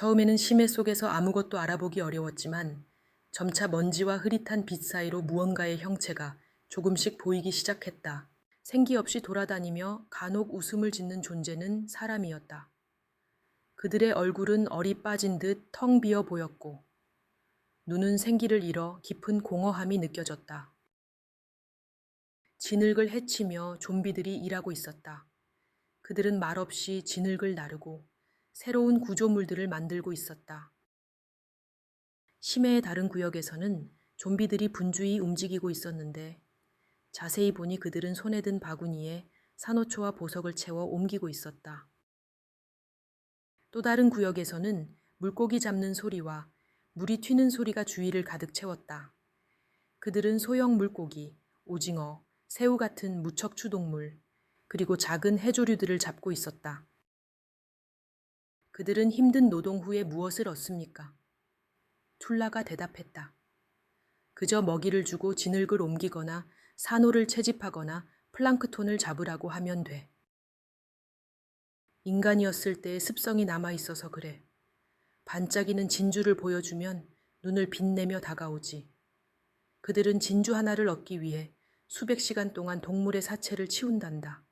처음에는 심해 속에서 아무것도 알아보기 어려웠지만 점차 먼지와 흐릿한 빛 사이로 무언가의 형체가 조금씩 보이기 시작했다. 생기 없이 돌아다니며 간혹 웃음을 짓는 존재는 사람이었다. 그들의 얼굴은 얼이 빠진 듯 텅 비어 보였고 눈은 생기를 잃어 깊은 공허함이 느껴졌다. 진흙을 헤치며 좀비들이 일하고 있었다. 그들은 말없이 진흙을 나르고 새로운 구조물들을 만들고 있었다. 심해의 다른 구역에서는 좀비들이 분주히 움직이고 있었는데 자세히 보니 그들은 손에 든 바구니에 산호초와 보석을 채워 옮기고 있었다. 또 다른 구역에서는 물고기 잡는 소리와 물이 튀는 소리가 주위를 가득 채웠다. 그들은 소형 물고기, 오징어, 새우 같은 무척 추동물, 그리고 작은 해조류들을 잡고 있었다. 그들은 힘든 노동 후에 무엇을 얻습니까? 툴라가 대답했다. 그저 먹이를 주고 진흙을 옮기거나 산호를 채집하거나 플랑크톤을 잡으라고 하면 돼. 인간이었을 때의 습성이 남아 있어서 그래. 반짝이는 진주를 보여주면 눈을 빛내며 다가오지. 그들은 진주 하나를 얻기 위해 수백 시간 동안 동물의 사체를 치운단다.